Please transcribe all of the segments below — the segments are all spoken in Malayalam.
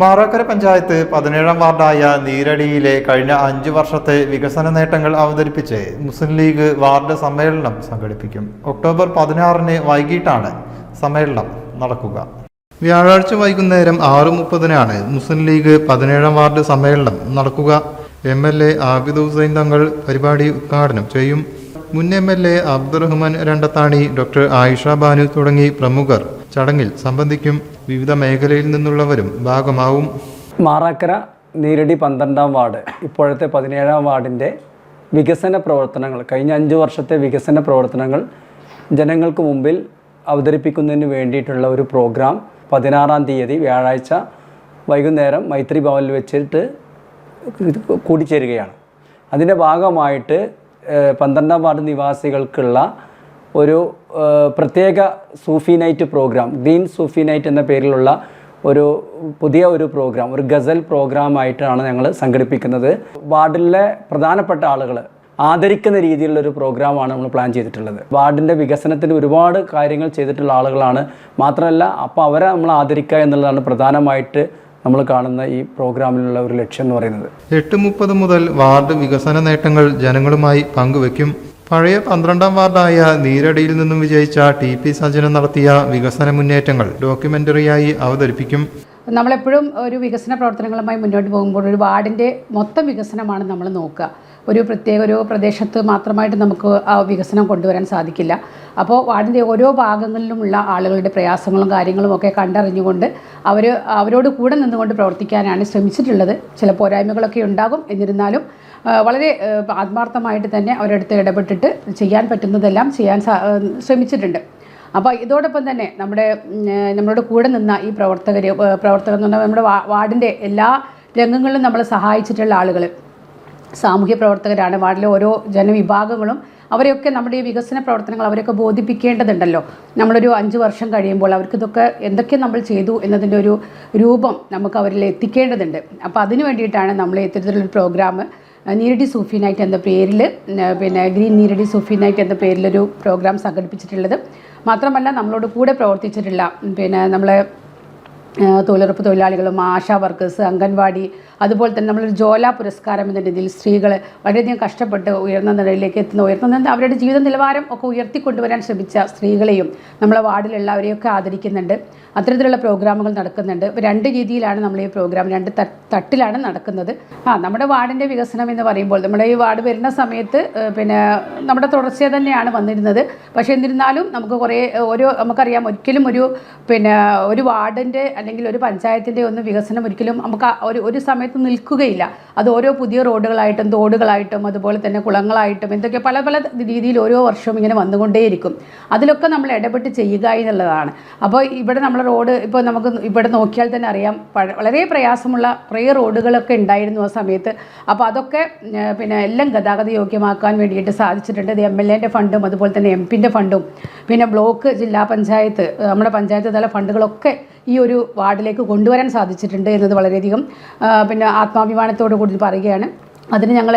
മാറാക്കര പഞ്ചായത്ത് പതിനേഴാം വാർഡായ നീരടിയിലെ കഴിഞ്ഞ അഞ്ചു വർഷത്തെ വികസന നേട്ടങ്ങൾ അവതരിപ്പിച്ച് മുസ്ലിം ലീഗ് വാർഡ് സമ്മേളനം സംഘടിപ്പിക്കും. ഒക്ടോബർ പതിനാറിന് വൈകിട്ടാണ് സമ്മേളനം നടക്കുക. വ്യാഴാഴ്ച വൈകുന്നേരം ആറ് മുപ്പതിനാണ് മുസ്ലിം ലീഗ് പതിനേഴാം വാർഡ് സമ്മേളനം നടക്കുക. M L A Abid Hussain Thangal പരിപാടി ഉദ്ഘാടനം ചെയ്യും. മുൻ M L A Abdurahman Randathani doctor Ayisha Banu തുടങ്ങി പ്രമുഖർ. ചടങ്ങിൽ സംബന്ധിക്കും വിവിധ മേഖലയിൽ നിന്നുള്ളവരും ഭാഗമാവും. മാറാക്കര നീരടി പന്ത്രണ്ടാം വാർഡ് ഇപ്പോഴത്തെ പതിനേഴാം വാർഡിന്റെ വികസന പ്രവർത്തനങ്ങൾ കഴിഞ്ഞ അഞ്ച് വർഷത്തെ വികസന പ്രവർത്തനങ്ങൾ ജനങ്ങൾക്ക് മുമ്പിൽ അവതരിപ്പിക്കുന്നതിന് വേണ്ടിയിട്ടുള്ള ഒരു പ്രോഗ്രാം പതിനാറാം തീയതി വ്യാഴാഴ്ച വൈകുന്നേരം മൈത്രി ഭവനിൽ വെച്ചിട്ട് കൂടിച്ചേരുകയാണ്. അതിന്റെ ഭാഗമായിട്ട് പന്ത്രണ്ടാം വാർഡ് നിവാസികൾക്കുള്ള ഒരു പ്രത്യേക Sufi night program green Sufi night എന്ന പേരിലുള്ള ഒരു പുതിയ ഒരു പ്രോഗ്രാം ഒരു ഗസൽ പ്രോഗ്രാമായിട്ടാണ് ഞങ്ങൾ സംഘടിപ്പിക്കുന്നത്. വാർഡിലെ പ്രധാനപ്പെട്ട ആളുകൾ ആദരിക്കുന്ന രീതിയിലുള്ള ഒരു പ്രോഗ്രാമാണ് നമ്മൾ പ്ലാൻ ചെയ്തിട്ടുള്ളത്. വാർഡിന്റെ വികസനത്തിന് ഒരുപാട് കാര്യങ്ങൾ ചെയ്തിട്ടുള്ള ആളുകളാണ്. മാത്രമല്ല അപ്പോൾ അവരെ നമ്മൾ ആദരിക്കുക എന്നുള്ളതാണ് പ്രധാനമായിട്ട് നമ്മൾ കാണുന്ന ഈ പ്രോഗ്രാമിലുള്ള ഒരു ലക്ഷ്യം എന്ന് പറയുന്നത്. എട്ട് മുപ്പത് മുതൽ വാർഡ് വികസന നേട്ടങ്ങൾ ജനങ്ങളുമായി പങ്കുവെക്കും. പഴയ പന്ത്രണ്ടാം വാർഡായ നീരടിയിൽ നിന്നും വിജയിച്ച ടി പി സജനം നടത്തിയ വികസന മുന്നേറ്റങ്ങൾ ഡോക്യുമെന്ററിയായി അവതരിപ്പിക്കും. നമ്മളെപ്പോഴും ഒരു വികസന പ്രവർത്തനങ്ങളുമായി മുന്നോട്ട് പോകുമ്പോൾ ഒരു വാർഡിന്റെ മൊത്തം വികസനമാണ് നമ്മൾ നോക്കുക. ഒരു പ്രത്യേക ഒരു പ്രദേശത്ത് മാത്രമായിട്ട് നമുക്ക് ആ വികസനം കൊണ്ടുവരാൻ സാധിക്കില്ല. അപ്പോൾ വാർഡിന്റെ ഓരോ ഭാഗങ്ങളിലുമുള്ള ആളുകളുടെ പ്രയാസങ്ങളും കാര്യങ്ങളും ഒക്കെ കണ്ടറിഞ്ഞുകൊണ്ട് അവർ അവരോട് കൂടെ നിന്നുകൊണ്ട് പ്രവർത്തിക്കാനാണ് ശ്രമിച്ചിട്ടുള്ളത്. ചില പോരായ്മകളൊക്കെ ഉണ്ടാകും. എന്നിരുന്നാലും വളരെ ആത്മാർത്ഥമായിട്ട് തന്നെ അവരടുത്ത് ഇടപെട്ടിട്ട് ചെയ്യാൻ പറ്റുന്നതെല്ലാം ചെയ്യാൻ ശ്രമിച്ചിട്ടുണ്ട്. അപ്പോൾ ഇതോടൊപ്പം തന്നെ നമ്മുടെ നമ്മളോട് കൂടെ നിന്ന ഈ പ്രവർത്തകർ പ്രവർത്തകർ എന്ന് പറഞ്ഞാൽ നമ്മുടെ വാർഡിന്റെ എല്ലാ രംഗങ്ങളിലും നമ്മളെ സഹായിച്ചിട്ടുള്ള ആളുകൾ സാമൂഹ്യ പ്രവർത്തകരാണ്. വാർഡിലെ ഓരോ ജനവിഭാഗങ്ങളും അവരെയൊക്കെ നമ്മുടെ ഈ വികസന പ്രവർത്തനങ്ങൾ അവരെയൊക്കെ ബോധിപ്പിക്കേണ്ടതുണ്ടല്ലോ. നമ്മളൊരു അഞ്ച് വർഷം കഴിയുമ്പോൾ അവർക്ക് ഇതൊക്കെ എന്തൊക്കെ നമ്മൾ ചെയ്തു എന്നതിന്റെ ഒരു രൂപം നമുക്ക് അവരിൽ എത്തിക്കേണ്ടതുണ്ട്. അപ്പോൾ അതിനു വേണ്ടിയിട്ടാണ് നമ്മൾ ഇത്തരത്തിലൊരു പ്രോഗ്രാം നീരടി സൂഫി നൈറ്റ് എന്ന പേരിൽ പിന്നെ ഗ്രീൻ നീരടി സൂഫി നൈറ്റ് എന്ന പേരിലൊരു പ്രോഗ്രാം സംഘടിപ്പിച്ചിട്ടുള്ളത്. മാത്രമല്ല നമ്മളോട് കൂടെ പ്രവർത്തിച്ചിട്ടുള്ള പിന്നെ നമ്മളെ തൊഴിലുറപ്പ് തൊഴിലാളികളും ആശാ വർക്കേഴ്സ് അംഗൻവാടി അതുപോലെ തന്നെ നമ്മളൊരു ജോല പുരസ്കാരം എന്ന രീതിയിൽ സ്ത്രീകൾ വളരെയധികം കഷ്ടപ്പെട്ട് ഉയർന്ന നിലയിലേക്ക് എത്തുന്ന ഉയർന്ന അവരുടെ ജീവിത നിലവാരം ഒക്കെ ഉയർത്തിക്കൊണ്ടുവരാൻ ശ്രമിച്ച സ്ത്രീകളെയും നമ്മളെ വാർഡിലുള്ളവരെയൊക്കെ ആദരിക്കുന്നുണ്ട്. അത്തരത്തിലുള്ള പ്രോഗ്രാമുകൾ നടക്കുന്നുണ്ട്. രണ്ട് രീതിയിലാണ് നമ്മൾ ഈ പ്രോഗ്രാം രണ്ട് തട്ടിലാണ് നടക്കുന്നത്. ആ നമ്മുടെ വാർഡിന്റെ വികസനം എന്ന് പറയുമ്പോൾ നമ്മുടെ ഈ വാർഡ് വരുന്ന സമയത്ത് പിന്നെ നമ്മുടെ തുടർച്ച തന്നെയാണ് വന്നിരുന്നത്. പക്ഷേ എന്നിരുന്നാലും നമുക്ക് കുറേ ഓരോ നമുക്കറിയാം ഒരിക്കലും ഒരു പിന്നെ ഒരു വാർഡിന്റെ അല്ലെങ്കിൽ ഒരു പഞ്ചായത്തിന്റെ ഒന്നും വികസനം ഒരിക്കലും നമുക്ക് ഒരു ഒരു സമയത്ത് നിൽക്കുകയില്ല. അത് ഓരോ പുതിയ റോഡുകളായിട്ടും തോടുകളായിട്ടും അതുപോലെ തന്നെ കുളങ്ങളായിട്ടും എന്തൊക്കെ പല പല രീതിയിൽ ഓരോ വർഷവും ഇങ്ങനെ വന്നുകൊണ്ടേയിരിക്കും. അതിലൊക്കെ നമ്മൾ ഇടപെട്ട് ചെയ്യുക എന്നുള്ളതാണ്. അപ്പോൾ ഇവിടെ നമ്മൾ റോഡ് ഇപ്പോൾ നമുക്ക് ഇവിടെ നോക്കിയാൽ തന്നെ അറിയാം. വളരെ പ്രയാസമുള്ള കുറേ റോഡുകളൊക്കെ ഉണ്ടായിരുന്നു ആ സമയത്ത്. അപ്പോൾ അതൊക്കെ പിന്നെ എല്ലാം ഗതാഗത യോഗ്യമാക്കാൻ വേണ്ടിയിട്ട് സാധിച്ചിട്ടുണ്ട്. എം എൽ എന്റെ ഫണ്ടും അതുപോലെ തന്നെ എം പിന്റെ ഫണ്ടും. പിന്നെ ബ്ലോക്ക് ജില്ലാ പഞ്ചായത്ത് നമ്മുടെ പഞ്ചായത്ത് തല ഫണ്ടുകളൊക്കെ ഈ ഒരു വാർഡിലേക്ക് കൊണ്ടുവരാൻ സാധിച്ചിട്ടുണ്ട് എന്നത് വളരെയധികം പിന്നെ ആത്മാഭിമാനത്തോടു കൂടി പറയുകയാണ്. അതിന് ഞങ്ങൾ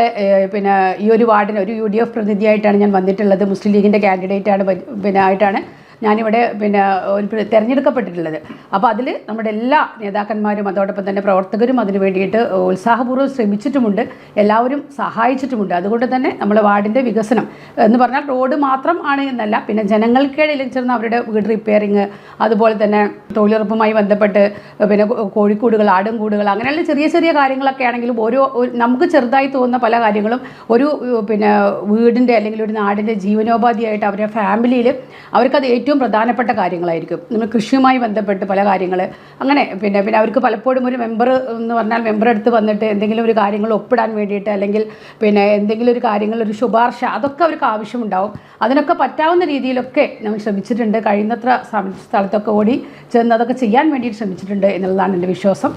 പിന്നെ ഈ ഒരു വാർഡിന് ഒരു യു ഡി എഫ് പ്രതിനിധിയായിട്ടാണ് ഞാൻ വന്നിട്ടുള്ളത്. മുസ്ലിം ലീഗിന്റെ കാൻഡിഡേറ്റാണ് പിന്നെ ആയിട്ടാണ് ഞാനിവിടെ പിന്നെ ഒരു തിരഞ്ഞെടുക്കപ്പെട്ടിട്ടുള്ളത്. അപ്പോൾ അതിൽ നമ്മുടെ എല്ലാ നേതാക്കന്മാരും അതോടൊപ്പം തന്നെ പ്രവർത്തകരും അതിന് വേണ്ടിയിട്ട് ഉത്സാഹപൂർവം ശ്രമിച്ചിട്ടുമുണ്ട്. എല്ലാവരും സഹായിച്ചിട്ടുമുണ്ട്. അതുകൊണ്ട് തന്നെ നമ്മുടെ വാർഡിന്റെ വികസനം. എന്ന് പറഞ്ഞാൽ റോഡ് മാത്രം ആണ് എന്നല്ല പിന്നെ ജനങ്ങൾക്കിടയിൽ ചേർന്ന് അവരുടെ വീട് റിപ്പയറിങ് അതുപോലെ തന്നെ തൊഴിലുറപ്പുമായി ബന്ധപ്പെട്ട് പിന്നെ കോഴിക്കൂടുകൾ ആടുംകൂടുകൾ അങ്ങനെയുള്ള ചെറിയ ചെറിയ കാര്യങ്ങളൊക്കെ ആണെങ്കിലും ഓരോ നമുക്ക് ചെറുതായി തോന്നുന്ന പല കാര്യങ്ങളും ഒരു പിന്നെ വീടിന്റെ അല്ലെങ്കിൽ ഒരു നാടിന്റെ ജീവനോപാധിയായിട്ട് അവരുടെ ഫാമിലിയിൽ അവർക്കത് ഏറ്റവും പ്രധാനപ്പെട്ട കാര്യങ്ങളായിരിക്കും. നമ്മൾ കൃഷിയുമായി ബന്ധപ്പെട്ട് പല കാര്യങ്ങൾ അങ്ങനെ പിന്നെ പിന്നെ അവർക്ക് പലപ്പോഴും ഒരു മെമ്പർ എന്ന് പറഞ്ഞാൽ മെമ്പർ എടുത്ത് വന്നിട്ട് എന്തെങ്കിലും ഒരു കാര്യങ്ങൾ ഒപ്പിടാൻ വേണ്ടിയിട്ട് അല്ലെങ്കിൽ പിന്നെ എന്തെങ്കിലും ഒരു കാര്യങ്ങൾ ഒരു ശുപാർശ അതൊക്കെ അവർക്ക് ആവശ്യമുണ്ടാവും. അതിനൊക്കെ പറ്റാവുന്ന രീതിയിലൊക്കെ നമ്മൾ ശ്രമിച്ചിട്ടുണ്ട്. കഴിയുന്നത്ര സ്ഥലത്തൊക്കെ ഓടി ചെന്ന് അതൊക്കെ ചെയ്യാൻ വേണ്ടിയിട്ട് ശ്രമിച്ചിട്ടുണ്ട് എന്നുള്ളതാണ് എന്റെ വിശ്വാസം.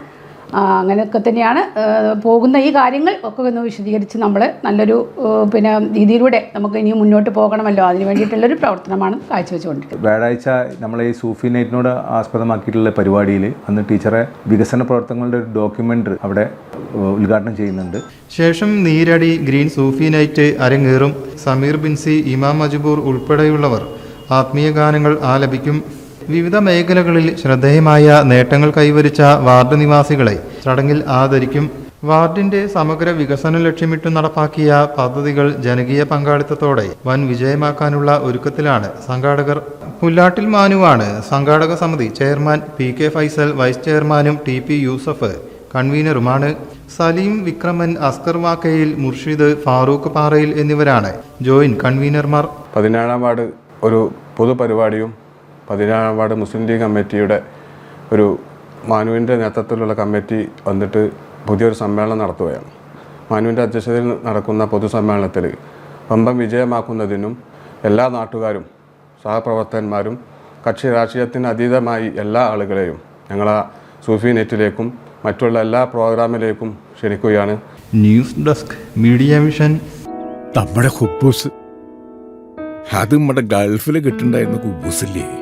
അങ്ങനെയൊക്കെ തന്നെയാണ് പോകുന്ന ഈ കാര്യങ്ങൾ ഒക്കെ ഒന്ന് വിശദീകരിച്ച് നമ്മൾ നല്ലൊരു പിന്നെ രീതിയിലൂടെ നമുക്ക് ഇനി മുന്നോട്ട് പോകണമല്ലോ. അതിന് വേണ്ടിയിട്ടുള്ളൊരു പ്രവർത്തനമാണ് കാഴ്ചവെച്ചുകൊണ്ടിരിക്കുന്നത്. വ്യാഴാഴ്ച നമ്മൾ ഈ സൂഫി നൈറ്റിനോട് ആസ്പദമാക്കിയിട്ടുള്ള പരിപാടിയിൽ അന്ന് ടീച്ചറെ വികസന പ്രവർത്തനങ്ങളുടെ ഒരു ഡോക്യുമെന്ററി അവിടെ ഉദ്ഘാടനം ചെയ്യുന്നുണ്ട്. ശേഷം നീരടി ഗ്രീൻ സൂഫി നൈറ്റ് അരങ്ങേറും. സമീർ ബിൻസി ഇമാം അജുബൂർ ഉൾപ്പെടെയുള്ളവർ ആത്മീയ ഗാനങ്ങൾ ആലപിക്കും. വിവിധ മേഖലകളിൽ ശ്രദ്ധേയമായ നേട്ടങ്ങൾ കൈവരിച്ച വാർഡ് നിവാസികളെ ചടങ്ങിൽ ആദരിക്കും. വാർഡിന്റെ സമഗ്ര വികസനം ലക്ഷ്യമിട്ട് നടപ്പാക്കിയ പദ്ധതികൾ ജനകീയ പങ്കാളിത്തത്തോടെ വൻ വിജയമാക്കാനുള്ള ഒരുക്കത്തിലാണ് സംഘാടകർ. പുല്ലാട്ടിൽ മാനുവാണ് സംഘാടക സമിതി chairman P K Faisal vice ചെയർമാനും ടി പി യൂസഫ് കൺവീനറുമാണ്. സലീം വിക്രമൻ അസ്കർ വാക്കയിൽ മുർഷിദ് ഫാറൂഖ് പാറയിൽ എന്നിവരാണ് ജോയിൻ കൺവീനർമാർ. പതിനേഴാം വാർഡ് ഒരു പൊതുപരിപാടിയും പതിനേഴാം വാർഡ് മുസ്ലിം ലീഗ് കമ്മിറ്റിയുടെ ഒരു മാനുവിന്റെ നേതൃത്വത്തിലുള്ള കമ്മിറ്റി വന്നിട്ട് പുതിയൊരു സമ്മേളനം നടത്തുകയാണ്. മാനുവിന്റെ അധ്യക്ഷതയിൽ നടക്കുന്ന പൊതുസമ്മേളനത്തിൽ വമ്പം വിജയമാക്കുന്നതിനും എല്ലാ നാട്ടുകാരും സഹപ്രവർത്തകന്മാരും കക്ഷി രാഷ്ട്രീയത്തിന് അതീതമായി എല്ലാ ആളുകളെയും ഞങ്ങളെ സൂഫി നെറ്റിലേക്കും മറ്റുള്ള എല്ലാ പ്രോഗ്രാമിലേക്കും ക്ഷണിക്കുകയാണ്. News desk media mission. നമ്മുടെ ഹുബൂസ് അത് നമ്മുടെ ഗൾഫിൽ കിട്ടുണ്ടായിരുന്ന കുബൂസില്ലേ?